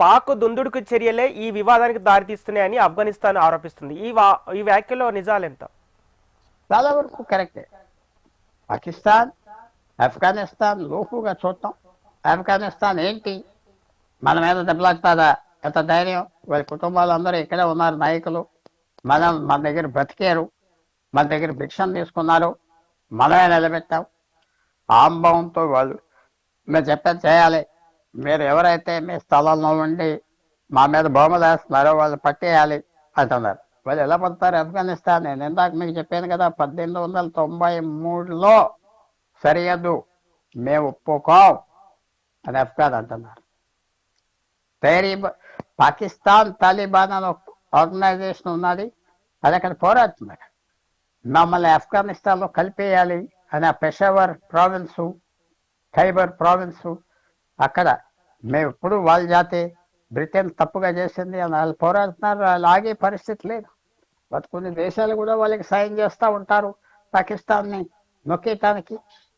పాక్ దుందుడుకు చర్యలే ఈ వివాదానికి దారితీస్తున్నాయని ఆఫ్ఘనిస్తాన్ ఆరోపిస్తుంది. ఈ వా ఈ వ్యాఖ్యలో నిజాలెంత చాలా వరకు కరెక్టే. పాకిస్తాన్ ఆఫ్ఘనిస్తాన్ లోపుగా చూడటం. ఆఫ్ఘనిస్తాన్ ఏంటి? మన మీద దెబ్బలాగుతుందా ఎంత ధైర్యం? వాళ్ళ కుటుంబాలు అందరూ ఇక్కడే ఉన్నారు నాయకులు. మనం మన దగ్గర బ్రతికారు. మన దగ్గర భిక్షం తీసుకున్నారు. మనమే నిలబెట్టాం. ఆంభవంతో వాళ్ళు మేము చెప్పేది చేయాలి. మీరు ఎవరైతే మీ స్థలంలో ఉండి మా మీద బొమ్మలు వేస్తున్నారో వాళ్ళు పట్టేయాలి అంటున్నారు. వాళ్ళు ఎలా పడతారు? ఆఫ్ఘనిస్తాన్. నేను ఇందాక మీకు చెప్పాను కదా పద్దెనిమిది వందల తొంభై మూడులో సరియదు మేము ఒప్పుకోం అని అఫ్ఘాన్ అంటున్నారు. పాకిస్తాన్ తాలిబాన్ అని ఒక ఆర్గనైజేషన్ ఉన్నది అది అక్కడ పోరాడుతుంది అక్కడ మమ్మల్ని ఆఫ్ఘనిస్తాన్లో కలిపేయాలి అని ఆ పెషావర్ ప్రావిన్సు ఖైబర్ ప్రావిన్సు అక్కడ. మేము ఎప్పుడు వాళ్ళ జాతి. బ్రిటన్ తప్పుగా చేసింది అని వాళ్ళు పోరాడుతున్నారు. వాళ్ళు ఆగే పరిస్థితి లేదు. కొన్ని దేశాలు కూడా వాళ్ళకి సాయం చేస్తూ ఉంటారు పాకిస్తాన్ని నొక్కేయటానికి.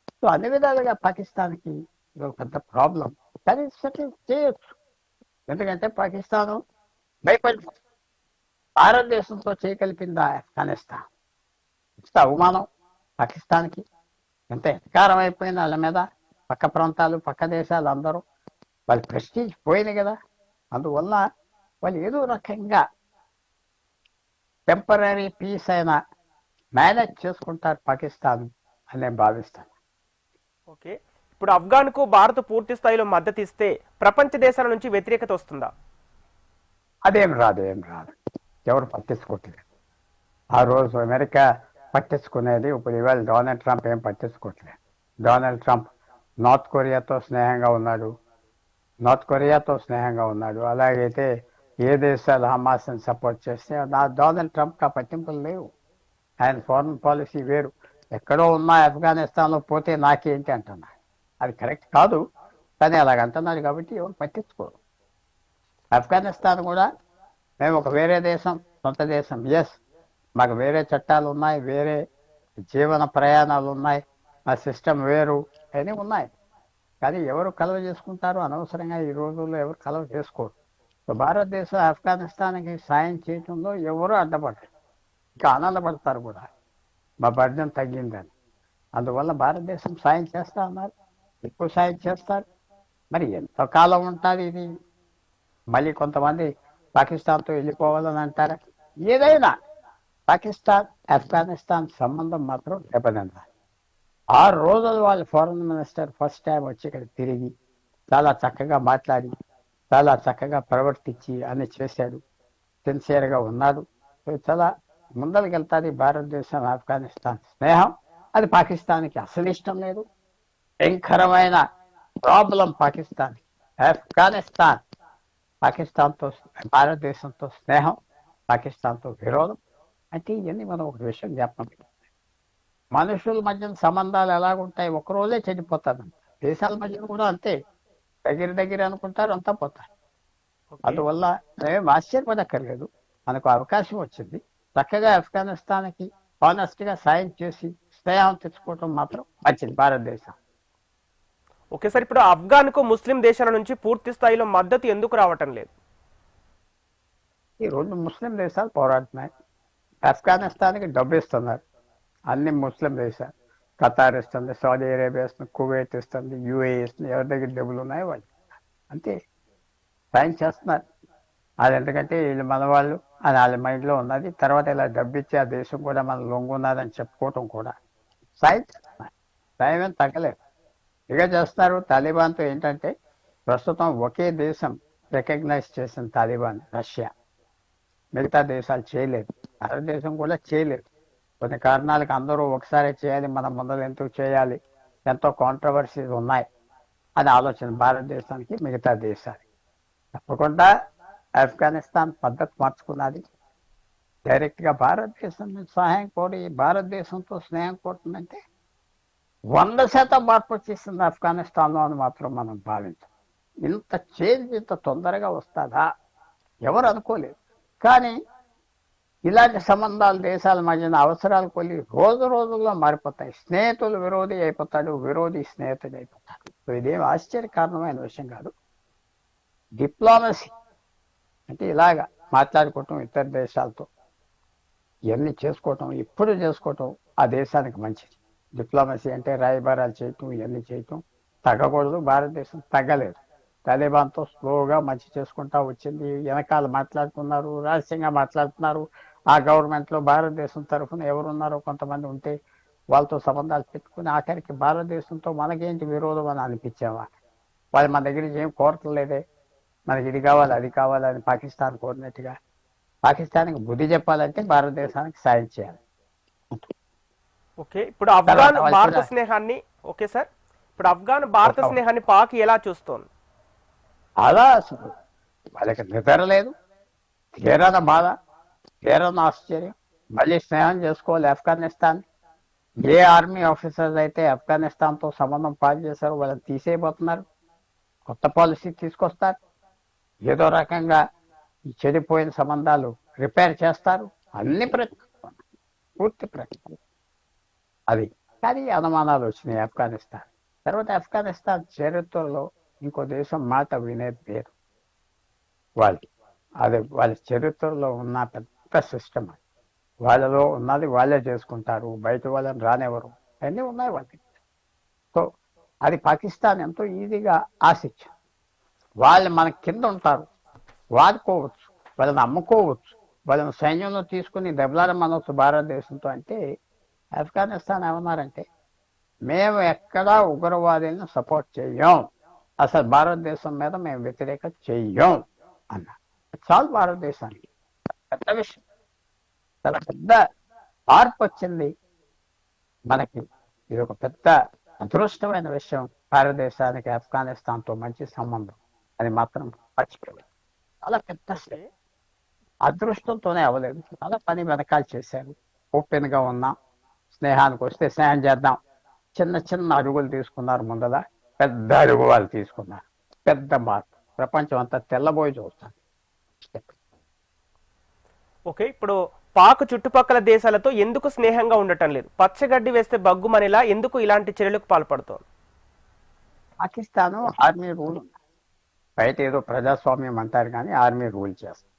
సో అన్ని విధాలుగా పాకిస్తాన్కి ఇది ఒక పెద్ద ప్రాబ్లం కానీ సెటిల్ చేయొచ్చు. ఎందుకంటే పాకిస్తాను భయపడి భారతదేశంతో చేయగలిపిందా ఆఫ్ఘనిస్తాన్? ఇంత అవమానం పాకిస్తాన్కి. ఎంత అధికారం అయిపోయింది వాళ్ళ మీద. పక్క ప్రాంతాలు పక్క దేశాలు అందరూ వాళ్ళ ప్రెస్టీజ్ పోయింది కదా. అందువల్ల వాళ్ళు ఏదో రకంగా టెంపరీ పీస్ అయినా మేనేజ్ చేసుకుంటారు పాకిస్తాన్ అని నేను భావిస్తాను. ఓకే. ఇప్పుడు ఆఫ్ఘాన్కు భారత్ పూర్తి స్థాయిలో మద్దతు ఇస్తే ప్రపంచ దేశాల నుంచి వ్యతిరేకత వస్తుందా? అదేం రాదు ఏం రాదు. ఎవరు పట్టించుకోవట్లేదు. ఆ రోజు అమెరికా పట్టించుకునేది ఇప్పుడు ఇవాళ డొనాల్డ్ ట్రంప్ ఏం పట్టించుకోవట్లేదు. డొనాల్డ్ ట్రంప్ నార్త్ కొరియాతో స్నేహంగా ఉన్నాడు. నార్త్ కొరియాతో స్నేహంగా ఉన్నాడు. అలాగైతే ఏ దేశాలు హమాస్ని సపోర్ట్ చేస్తే నా డొనాల్డ్ ట్రంప్కి ఆ పట్టింపులు లేవు. ఆయన ఫారెన్ పాలసీ వేరు. ఎక్కడో ఉన్నా ఆఫ్ఘనిస్తాన్లో పోతే నాకేంటి అంటున్నా. అది కరెక్ట్ కాదు. కానీ అలాగంటున్నారు కాబట్టి ఎవరు పట్టించుకోరు. ఆఫ్ఘనిస్తాన్ కూడా మేము ఒక వేరే దేశం సొంత దేశం. ఎస్ మాకు వేరే చట్టాలు ఉన్నాయి వేరే జీవన ప్రయాణాలు ఉన్నాయి. మా సిస్టమ్ వేరు. అవన్నీ ఉన్నాయి. కానీ ఎవరు కలవ చేసుకుంటారు అనవసరంగా ఈ రోజుల్లో ఎవరు కలవ చేసుకోరు. భారతదేశం ఆఫ్ఘనిస్తాన్కి సాయం చేయటంలో ఎవరు అడ్డపడరు. ఇంకా ఆనందపడతారు కూడా. మా బర్జన్ తగ్గిందని. అందువల్ల భారతదేశం సాయం చేస్తా ఉన్నారు. ఎక్కువ సాయం చేస్తారు. మరి ఎంతకాలం ఉంటుంది ఇది? మళ్ళీ కొంతమంది పాకిస్తాన్తో వెళ్ళిపోవాలని అంటారా? ఏదైనా. పాకిస్తాన్ ఆఫ్ఘనిస్తాన్ సంబంధం మాత్రం దెబ్బతిందాలి ఆరు రోజులు వాళ్ళ ఫారెన్ మినిస్టర్ ఫస్ట్ టైం వచ్చి ఇక్కడ తిరిగి చాలా చక్కగా మాట్లాడి చాలా చక్కగా ప్రవర్తించి అని చేశాడు. సిన్సియర్గా ఉన్నాడు. చాలా ముందరికి వెళ్తాది భారతదేశం ఆఫ్ఘనిస్తాన్ స్నేహం. అది పాకిస్తాన్కి అసలు ఇష్టం లేదు. భయంకరమైన ప్రాబ్లం పాకిస్తాన్ ఆఫ్ఘనిస్తాన్. పాకిస్తాన్తో భారతదేశంతో స్నేహం పాకిస్తాన్తో విరోధం. అంటే ఇవన్నీ మనం ఒక విషయం చెప్పండి మనుషుల మధ్య సంబంధాలు ఎలాగుంటాయి ఒక రోజే చెడిపోతారు. దేశాల మధ్య కూడా అంతే. దగ్గర దగ్గర అనుకుంటారు అంతా పోతారు. అందువల్ల మేము ఆశ్చర్యపడక్కర్లేదు. మనకు అవకాశం వచ్చింది. చక్కగా ఆఫ్ఘనిస్తాన్కి హానెస్ట్గా సాయం చేసి స్నేహం తెచ్చుకోవటం మాత్రం మంచిది భారతదేశం. ఓకే సార్ ఇప్పుడు ఆఫ్ఘాన్కు ముస్లిం దేశాల నుంచి పూర్తి స్థాయిలో మద్దతు ఎందుకు రావటం లేదు? ఈ రెండు ముస్లిం దేశాలు పోరాడుతున్నాయి. ఆఫ్ఘనిస్తాన్కి డబ్బు ఇస్తున్నారు. అన్ని ముస్లిం దేశాలు. ఖతార్ ఇస్తుంది సౌదీ అరేబియా ఇస్తుంది కువైట్ ఇస్తుంది యూఏ ఇస్తుంది ఎవరి దగ్గర డబ్బులు ఉన్నాయో వాళ్ళు. అంతే. సాయం చేస్తున్నారు. అది ఎందుకంటే వీళ్ళు మన వాళ్ళు అని వాళ్ళ మైండ్లో ఉన్నది. తర్వాత ఇలా డబ్బు ఇచ్చి ఆ దేశం కూడా మన లొంగు ఉన్నదని చెప్పుకోవటం కూడా సాయం చేస్తున్నారు. సాయం ఏం తగ్గలేదు. ఇక చేస్తున్నారు తాలిబాన్తో ఏంటంటే ప్రస్తుతం ఒకే దేశం రికగ్నైజ్ చేసిన తాలిబాన్ రష్యా. మిగతా దేశాలు చేయలేదు. భారతదేశం కూడా చేయలేదు. కొన్ని కారణాలకు అందరూ ఒకసారి చేయాలి మనం ముందర ఎందుకు చేయాలి ఎంతో కాంట్రవర్సీస్ ఉన్నాయి అని ఆలోచన భారతదేశానికి మిగతా దేశాలు తప్పకుండా ఆఫ్ఘనిస్తాన్ పద్ధతి మార్చుకున్నది. డైరెక్ట్గా భారతదేశం నుంచి సహాయం కోరి భారతదేశంతో స్నేహం కోరుతుందంటే వంద శాతం మార్పు వచ్చేసింది ఆఫ్ఘనిస్తాన్లో అని మాత్రం మనం భావించాం. ఇంత చేంజ్ ఇంత తొందరగా వస్తుందా? ఎవరు అనుకోలేదు. కానీ ఇలాంటి సంబంధాలు దేశాల మధ్యన అవసరాలు కొలి రోజు రోజుల్లో మారిపోతాయి. స్నేహితులు విరోధి అయిపోతాడు విరోధి స్నేహితుడు అయిపోతాడు. ఇదేం ఆశ్చర్యకారణమైన విషయం కాదు. డిప్లొమసీ అంటే ఇలాగా మాట్లాడుకోవటం ఇతర దేశాలతో ఇవన్నీ చేసుకోవటం ఇప్పుడు చేసుకోవటం ఆ దేశానికి మంచిది. డిప్లొమసీ అంటే రాయబారాలు చేయటం ఇవన్నీ చేయటం తగ్గకూడదు. భారతదేశం తగ్గలేదు. తాలిబాన్తో స్లోగా మంచి చేసుకుంటా వచ్చింది. వెనకాల మాట్లాడుతున్నారు రహస్యంగా మాట్లాడుతున్నారు. ఆ గవర్నమెంట్లో భారతదేశం తరఫున ఎవరున్నారో కొంతమంది ఉంటే వాళ్ళతో సంబంధాలు పెట్టుకుని ఆఖరికి భారతదేశంతో మనకేంటి విరోధం అని అనిపించావా? వాళ్ళు మన దగ్గర ఏం కోరట్లేదే మనకి ఇది కావాలి అది కావాలి అని పాకిస్తాన్ కోరినట్టుగా. పాకిస్తాన్కి బుద్ధి చెప్పాలంటే భారతదేశానికి సాయం చేయాలి. ఓకే ఇప్పుడు వాళ్ళు భారత స్నేహాన్ని ఓకే సార్ ఇప్పుడు ఆఫ్ఘాన్ భారత స్నేహాన్ని పాక్ ఎలా చూస్తోంది? అలా వాళ్ళకి నిద్ర లేదు తీరన బాధ. తీరన ఆశ్చర్యం. మళ్ళీ స్నేహం చేసుకోవాలి ఆఫ్ఘనిస్తాన్. ఏ ఆర్మీ ఆఫీసర్స్ అయితే ఆఫ్ఘనిస్తాన్తో సంబంధం పాలు చేశారో వాళ్ళని తీసేయబోతున్నారు. కొత్త పాలసీ తీసుకొస్తారు. ఏదో రకంగా ఈ చెడిపోయిన సంబంధాలు రిపేర్ చేస్తారు. అన్ని ప్రయత్నం పూర్తి ప్రయత్నం అది. కానీ అనుమానాలు వచ్చినాయి ఆఫ్ఘనిస్తాన్. తర్వాత ఆఫ్ఘనిస్తాన్ చరిత్రలో ఇంకో దేశం మాట వినేది లేదు వాళ్ళు. అది వాళ్ళ చరిత్రలో ఉన్న పెద్ద సిస్టమ్ అది. వాళ్ళలో ఉన్నది వాళ్ళే చేసుకుంటారు బయట వాళ్ళని రానివ్వరు. అన్నీ ఉన్నాయి వాళ్ళకి. సో అది పాకిస్తాన్ ఎంతో ఈజీగా ఆశించారు వాళ్ళు మన కింద ఉంటారు. వాడుకోవచ్చు వాళ్ళని అమ్ముకోవచ్చు వాళ్ళని సైన్యంలో తీసుకుని దెబ్బలాడమనవచ్చు భారతదేశంతో అంటే ఆఫ్ఘనిస్తాన్ ఏమన్నారంటే మేము ఎక్కడా ఉగ్రవాదులను సపోర్ట్ చెయ్యం. అసలు భారతదేశం మీద మేము వ్యతిరేక చెయ్యం అన్నారు. చాలు భారతదేశానికి. పెద్ద విషయం చాలా పెద్ద మార్పు వచ్చింది. మనకి ఇది ఒక పెద్ద అదృష్టమైన విషయం. భారతదేశానికి ఆఫ్ఘనిస్తాన్తో మంచి సంబంధం. అది మాత్రం మర్చిపోలేదు చాలా పెద్ద అదృష్టంతోనే అవ్వలేదు. చాలా పని వెనకాల చేశారు ఓపెన్గా ఉన్నాం స్నేహానికి వస్తే స్నేహం చేద్దాం. చిన్న చిన్న అడుగులు తీసుకున్నారు ముందల. పెద్ద అడుగు వాళ్ళు తీసుకున్నారు. పెద్ద మార్పు. ప్రపంచం అంతా తెల్లబోయి చూస్తాను ఓకే ఇప్పుడు పాక్ చుట్టుపక్కల దేశాలతో ఎందుకు స్నేహంగా ఉండటం లేదు? పచ్చగడ్డి వేస్తే బగ్గుమనిలా ఎందుకు ఇలాంటి చర్యలకు పాల్పడుతోంది? పాకిస్తాన్ ఆర్మీ రూల్ బయట ఏదో ప్రజాస్వామ్యం అంటారు కానీ ఆర్మీ రూల్ చేస్తారు.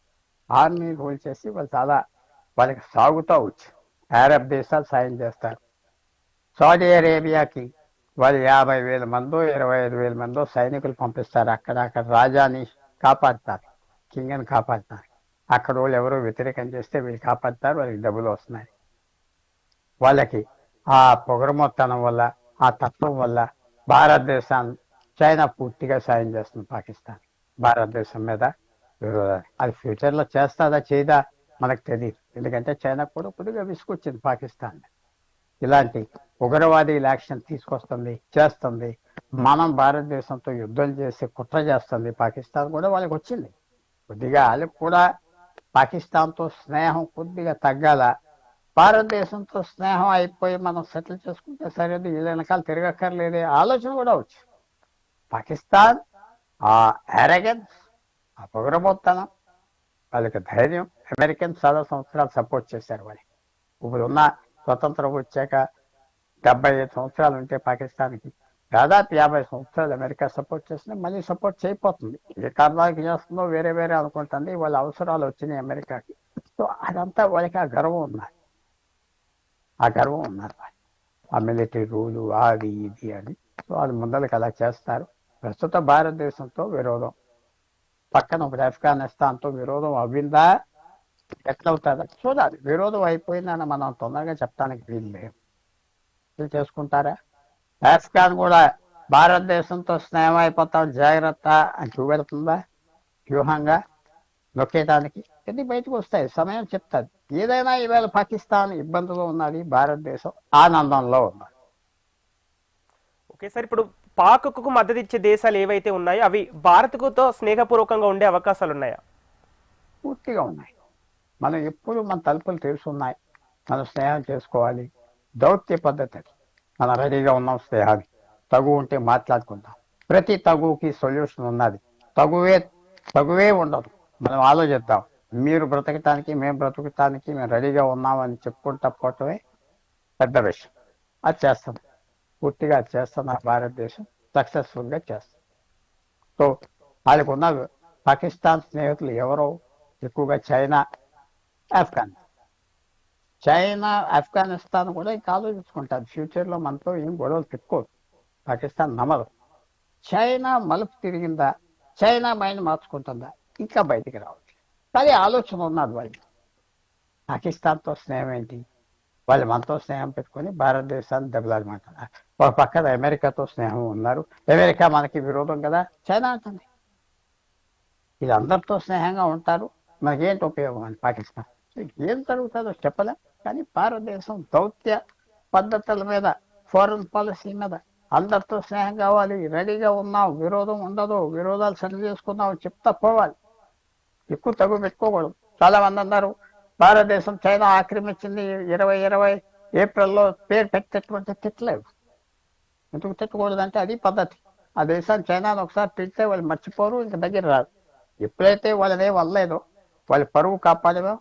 ఆర్మీ రూల్ చేసి వాళ్ళు చాలా వాళ్ళకి సాగుతూ వచ్చు. అరబ్ దేశాలు సాయం చేస్తారు. సౌదీ అరేబియాకి వాళ్ళు యాభై వేల మందో ఇరవై ఐదు వేల మందో సైనికులు పంపిస్తారు. అక్కడ అక్కడ రాజాని కాపాడుతారు. కింగ్ని కాపాడుతారు. అక్కడ వాళ్ళు ఎవరో వ్యతిరేకం చేస్తే వీళ్ళు కాపాడుతారు వాళ్ళకి డబ్బులు వస్తున్నాయి. వాళ్ళకి ఆ పొగరమొత్తనం వల్ల ఆ తత్వం వల్ల భారతదేశం చైనా పూర్తిగా సాయం చేస్తుంది పాకిస్తాన్. భారతదేశం మీద విరోధాన్ని అది ఫ్యూచర్లో చేస్తాదా చేయదా మనకు తెలియదు ఎందుకంటే చైనా కూడా కొద్దిగా విసుకొచ్చింది పాకిస్తాన్ ఇలాంటి ఉగ్రవాది యాక్షన్ తీసుకొస్తుంది చేస్తుంది. మనం భారతదేశంతో యుద్ధం చేసి కుట్ర చేస్తుంది పాకిస్తాన్ కూడా వాళ్ళకి వచ్చింది. కొద్దిగా వాళ్ళకి కూడా పాకిస్తాన్తో స్నేహం కొద్దిగా తగ్గాల? భారతదేశంతో స్నేహం అయిపోయి మనం సెటిల్ చేసుకుంటే సరేది వీళ్ళ వెనకాల తిరగక్కర్లేదే ఆలోచన కూడా వచ్చు. పాకిస్తాన్ ఆ అరగెన్స్ ఆ పొగరబోత్తనం వాళ్ళకి ధైర్యం అమెరికన్ చాలా సంవత్సరాలు సపోర్ట్ చేశారు వాళ్ళకి ఇప్పుడు ఉన్న స్వతంత్రం వచ్చాక డెబ్బై ఐదు సంవత్సరాలు ఉంటే పాకిస్తాన్కి దాదాపు యాభై సంవత్సరాలు అమెరికా సపోర్ట్ చేస్తుంది. మళ్ళీ సపోర్ట్ చేయపోతుంది ఏ కారణానికి చేస్తుందో వేరే వేరే అనుకుంటుంది వాళ్ళ అవసరాలు వచ్చినాయి అమెరికాకి. సో అదంతా వాళ్ళకి ఆ గర్వం ఉన్నారు ఆ గర్వం ఉన్నారు ఆ మిలిటరీ రూలు అది ఇది అని. సో అది ముందలకి అలా చేస్తారు. ప్రస్తుత భారతదేశంతో విరోధం. పక్కన ఒకటి ఆఫ్ఘనిస్తాన్తో విరోధం అవ్విందా? ఎట్లవుతుందా చూడాలి. విరోధం అయిపోయిందని మనం తొందరగా చెప్పడానికి వీలు లేదు. చేసుకుంటారా? ఆఫ్ఘాన్ కూడా భారతదేశంతో స్నేహం అయిపోతాం జాగ్రత్త అని చూపెడుతుందా వ్యూహంగా నొక్కేయడానికి ఇది బయటకు వస్తాయి. సమయం చెప్తాది ఏదైనా ఈవేళ పాకిస్తాన్ ఇబ్బందులో ఉన్నది భారతదేశం ఆనందంలో ఉన్నది. ఓకే సార్ ఇప్పుడు పాక్కు మద్దతు ఇచ్చే దేశాలు ఏవైతే ఉన్నాయో అవి భారత్కుతో స్నేహపూర్వకంగా ఉండే అవకాశాలు ఉన్నాయా? పూర్తిగా ఉన్నాయి. మనం ఎప్పుడు మన తలుపులు తెరుచున్నాయి. మనం స్నేహం చేసుకోవాలి. దౌత్య పద్ధతి. మనం రెడీగా ఉన్నాం స్నేహానికి తగు ఉంటే మాట్లాడుకుందాం. ప్రతి తగుకి సొల్యూషన్ ఉన్నది. తగువే తగువే ఉండదు. మనం ఆలోచిద్దాం. మీరు బ్రతకటానికి మేము బ్రతకటానికి మేము రెడీగా ఉన్నామని చెప్పుకుంటా పోవటమే పెద్ద విషయం. అది చేస్తాం. పూర్తిగా చేస్తున్న భారతదేశం సక్సెస్ఫుల్గా చేస్తాం. సో వాళ్ళకున్న పాకిస్తాన్ స్నేహితులు ఎవరో? ఎక్కువగా చైనా ఆఫ్ఘన్ చైనా ఆఫ్ఘనిస్తాన్ కూడా ఇంకా ఆలోచించుకుంటారు ఫ్యూచర్లో మనతో ఏం గొడవలు పెట్టుకోదు పాకిస్తాన్ నమ్మదు చైనా మలుపు తిరిగిందా? చైనా మైండ్ మార్చుకుంటుందా? ఇంకా బయటికి రావచ్చు కానీ ఆలోచన ఉన్నది వాళ్ళు పాకిస్తాన్తో స్నేహం ఏంటి? వాళ్ళు మనతో స్నేహం పెట్టుకొని భారతదేశాన్ని దెబ్బలాడమంటున్నారు ఒక పక్కన అమెరికాతో స్నేహం ఉన్నారు. అమెరికా మనకి విరోధం కదా? చైనా అంటుంది. ఇది అందరితో స్నేహంగా ఉంటారు. మనకేంటి ఉపయోగం అని పాకిస్తాన్? ఏం జరుగుతుందో చెప్పలేం. కానీ భారతదేశం దౌత్య పద్ధతుల మీద ఫారెన్ పాలసీ మీద అందరితో స్నేహం కావాలి రెడీగా ఉన్నాం విరోధం ఉండదు విరోధాలు సరి చేసుకుందాం చెప్తా పోవాలి. ఎక్కువ తగు పెట్టుకోకూడదు. చాలా మంది అన్నారు భారతదేశం చైనా ఆక్రమించింది ఇరవై ఇరవై ఏప్రిల్లో పేరు పెట్టేటువంటి తిట్టలేదు. ఎందుకు తిట్టకూడదు అంటే అది పద్ధతి. ఆ దేశాన్ని చైనాను ఒకసారి తిడితే వాళ్ళు మర్చిపోరు ఇంక దగ్గర రాదు ఎప్పుడైతే వాళ్ళనే వల్లేదో వాళ్ళ పరువు కాపాడమో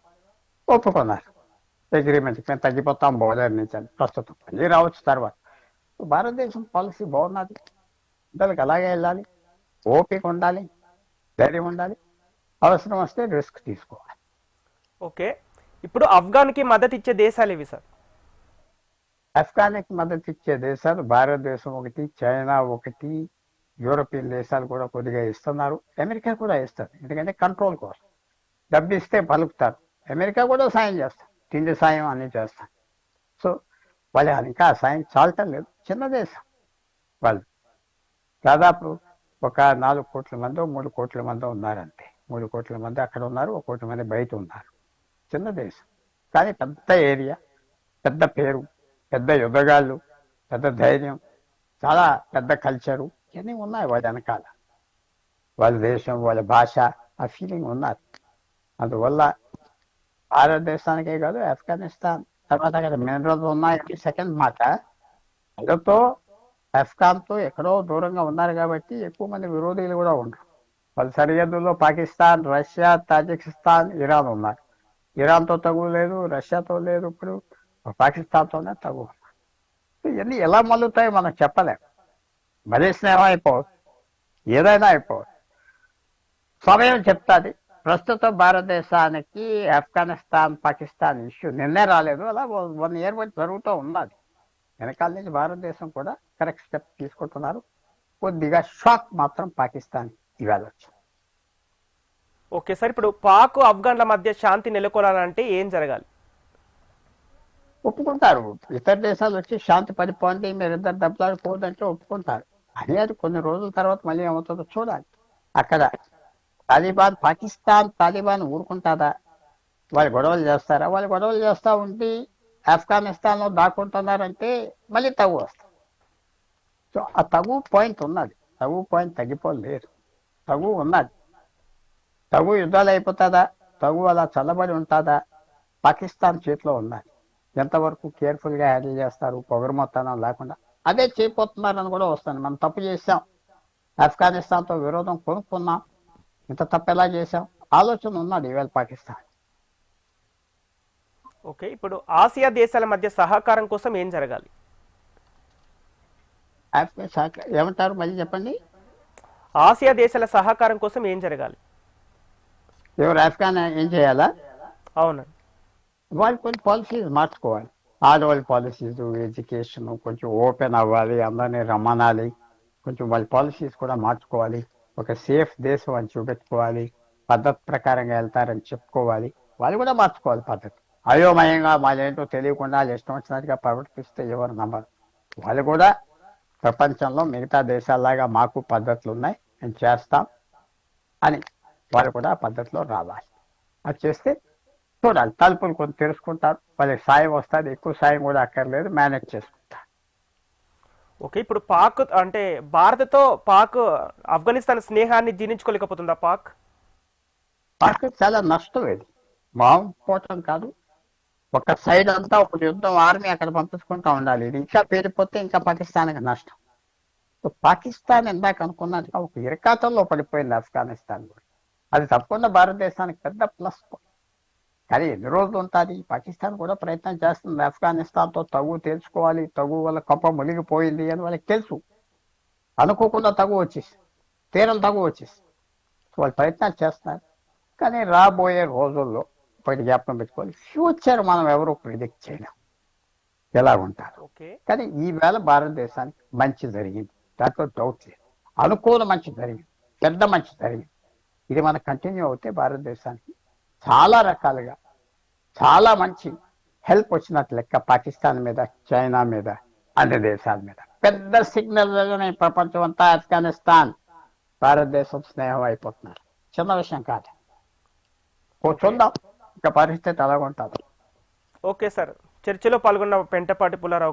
ఒప్పుకున్నారు. అగ్రిమెంట్ మేము తగ్గిపోతాం బోర్డర్ నుంచి ప్రస్తుతం. మళ్ళీ రావచ్చు తర్వాత. భారతదేశం పాలసీ బాగున్నది. పిల్లలకి అలాగే వెళ్ళాలి. ఓపిక ఉండాలి. ధైర్యం ఉండాలి. అవసరం వస్తే రిస్క్ తీసుకోవాలి. ఓకే. ఇప్పుడు ఆఫ్ఘన్కి మద్దతు ఇచ్చే దేశాలు ఇవి సార్? ఆఫ్ఘానికి మద్దతు ఇచ్చే దేశాలు భారతదేశం ఒకటి చైనా ఒకటి యూరోపియన్ దేశాలు కూడా కొద్దిగా ఇస్తున్నారు. అమెరికా కూడా ఇస్తారు ఎందుకంటే కంట్రోల్ కోసం. డబ్బు ఇస్తే పలుకుతారు. అమెరికా కూడా సాయం చేస్తారు తిండి సాయం అన్ని చేస్తాం. సో వాళ్ళ ఇంకా ఆ సాయం చాలటం లేదు. చిన్న దేశం వాళ్ళు. దాదాపు ఒక నాలుగు కోట్ల మంది మూడు కోట్ల మంది ఉన్నారంతే. మూడు కోట్ల మంది అక్కడ ఉన్నారు ఒక కోట్ల మంది బయట ఉన్నారు. చిన్న దేశం. కానీ పెద్ద ఏరియా పెద్ద పేరు పెద్ద యుద్ధగాళ్ళు పెద్ద ధైర్యం చాలా పెద్ద కల్చరు ఇవన్నీ ఉన్నాయి వాళ్ళ వెనకాల. వాళ్ళ దేశం వాళ్ళ భాష ఆ ఫీలింగ్ ఉన్నారు. అందువల్ల భారతదేశానికే కాదు ఆఫ్ఘనిస్తాన్. తర్వాత అక్కడ మినరల్స్ ఉన్నాయి సెకండ్ మాట. అందుతో ఆఫ్ఘాన్తో ఎక్కడో దూరంగా ఉన్నారు కాబట్టి ఎక్కువ మంది విరోధులు కూడా ఉండరు. వాళ్ళ సరిహద్దుల్లో పాకిస్తాన్ రష్యా తాజికిస్తాన్ ఇరాన్ ఉన్నారు. ఇరాన్తో తగు లేదు రష్యాతో లేదు ఇప్పుడు పాకిస్తాన్తోనే తగు. ఇవన్నీ ఎలా మల్లుతాయో మనం చెప్పలేం. మరీ స్నేహం అయిపోవచ్చు. ఏదైనా అయిపోవచ్చు. సమయం చెప్తాది. ప్రస్తుతం భారతదేశానికి ఆఫ్ఘనిస్తాన్ పాకిస్తాన్ ఇష్యూ నిన్నే రాలేదు. అలా వన్ ఇయర్ బట్టి జరుగుతూ ఉన్నది వెనకాల నుంచి భారతదేశం కూడా కరెక్ట్ స్టెప్ తీసుకుంటున్నారు. కొద్దిగా షాక్ మాత్రం పాకిస్తాన్ ఇవాళ వచ్చింది. ఓకే సార్ ఇప్పుడు పాక్ ఆఫ్ఘన్ల మధ్య శాంతి నెలకొనాలంటే ఏం జరగాలి? ఒప్పుకుంటారు. ఇతర దేశాలు వచ్చి శాంతి పడిపోండి మీరు ఇద్దరు దెబ్బలాడుకోవద్దంటే ఒప్పుకుంటారు. అని అది కొన్ని రోజుల తర్వాత మళ్ళీ ఏమవుతుందో చూడాలి. అక్కడ తాలిబాన్ పాకిస్తాన్ తాలిబాన్ ఊరుకుంటారా వాళ్ళు గొడవలు చేస్తారా? వాళ్ళు గొడవలు చేస్తూ ఉండి ఆఫ్ఘనిస్తాన్లో దాక్కుంటున్నారంటే మళ్ళీ తగు వస్తారు సో ఆ తగు పాయింట్ ఉన్నది. తగు పాయింట్ తగ్గిపోలేదు. తగు ఉన్నది. తగు యుద్ధాలు అయిపోతుందా? తగు అలా చల్లబడి ఉంటుందా? పాకిస్తాన్ చేతిలో ఉన్నది. ఎంతవరకు కేర్ఫుల్గా హ్యాండిల్ చేస్తారు? పొగరమొత్తానం లేకుండా. అదే చేయబోతున్నారని కూడా వస్తుంది. మనం తప్పు చేసాం ఆఫ్ఘనిస్తాన్తో విరోధం కొనుక్కున్నాం. ఇంత తప్పు ఎలా చేసాం ఆలోచన ఉన్నది ఈవేళ పాకిస్తాన్. ఓకే ఇప్పుడు ఆసియా దేశాల మధ్య సహకారం కోసం ఏం జరగాలి? ఏమంటారు మళ్ళీ చెప్పండి? ఆసియా దేశాల సహకారం కోసం ఏం జరగాలి? ఎవరు ఆఫ్ఘన్ ఏం చేయాలా? అవునండి వాళ్ళు కొన్ని పాలసీస్ మార్చుకోవాలి. ఆడవాళ్ళ పాలసీస్ ఎడ్యుకేషన్ కొంచెం ఓపెన్ అవ్వాలి అందరినీ రమ్మనాలి. కొంచెం వాళ్ళ పాలసీస్ కూడా మార్చుకోవాలి. ఒక సేఫ్ దేశం అని చూపెట్టుకోవాలి. పద్ధతి ప్రకారంగా వెళ్తారని చెప్పుకోవాలి. వాళ్ళు కూడా మార్చుకోవాలి పద్ధతి. అయోమయంగా వాళ్ళేంటో తెలియకుండా వాళ్ళు ఇష్టం వచ్చినట్టుగా ప్రవర్తిస్తే ఎవరు నమ్మరు. వాళ్ళు కూడా ప్రపంచంలో మిగతా దేశాల్లాగా మాకు పద్ధతులు ఉన్నాయి మేము చేస్తాం అని వాళ్ళు కూడా ఆ పద్ధతిలో రావాలి. అది చేస్తే చూడాలి. తలుపులు కొంచెం తెలుసుకుంటారు వాళ్ళకి సాయం వస్తుంది. ఎక్కువ సాయం కూడా అక్కర్లేదు. మేనేజ్ చేసుకుంటారు. ఓకే ఇప్పుడు పాక్ అంటే భారత్తో పాక్ ఆఫ్ఘనిస్తాన్ స్నేహాన్ని జీర్ణించుకోలేకపోతుందా పాక్? పాక్ చాలా నష్టం ఇది. బాగుపోవటం కాదు. ఒక సైడ్ అంతా ఒక యుద్ధం ఆర్మీ అక్కడ పంపించుకుంటా ఉండాలి. ఇది ఇంకా పేరిపోతే ఇంకా పాకిస్తాన్కి నష్టం. పాకిస్తాన్ ఇందాక అనుకున్నట్టుగా ఒక ఇరకాతంలో పడిపోయింది ఆఫ్ఘనిస్తాన్ కూడా. అది తప్పకుండా భారతదేశానికి పెద్ద ప్లస్ కానీ ఎన్ని రోజులు ఉంటుంది? పాకిస్తాన్ కూడా ప్రయత్నం చేస్తుంది. ఆఫ్ఘనిస్తాన్తో తగు తెలుసుకోవాలి తగు వల్ల కప్ప మునిగిపోయింది అని వాళ్ళకి తెలుసు. అనుకోకుండా తగు వచ్చేసి తీరం తగు వచ్చేసి వాళ్ళు ప్రయత్నాలు చేస్తున్నారు. కానీ రాబోయే రోజుల్లో ఒకటి జ్ఞాపకం పెట్టుకోవాలి. ఫ్యూచర్ మనం ఎవరు ప్రిడిక్ట్ చేయలేం. ఎలా ఉంటారు? ఓకే. కానీ ఈవేళ భారతదేశానికి మంచి జరిగింది. దాంట్లో డౌట్ లేదు. అనుకూల మంచి జరిగింది. పెద్ద మంచి జరిగింది. ఇది మన కంటిన్యూ అవుతే భారతదేశానికి చాలా రకాలుగా చాలా మంచి హెల్ప్ వచ్చినట్టు లెక్క పాకిస్తాన్ మీద చైనా మీద అన్ని దేశాల మీద. పెద్ద సిగ్నల్ ప్రపంచం అంతా ఆఫ్ఘనిస్తాన్ భారతదేశం స్నేహం అయిపోతున్నారు. చిన్న విషయం కాదు. ఓ చూద్దాం ఇంకా పరిస్థితి అలాగుంటుంది. Okay sir. చర్చలో పాల్గొన్న పెంటపాటి పుల్లారావు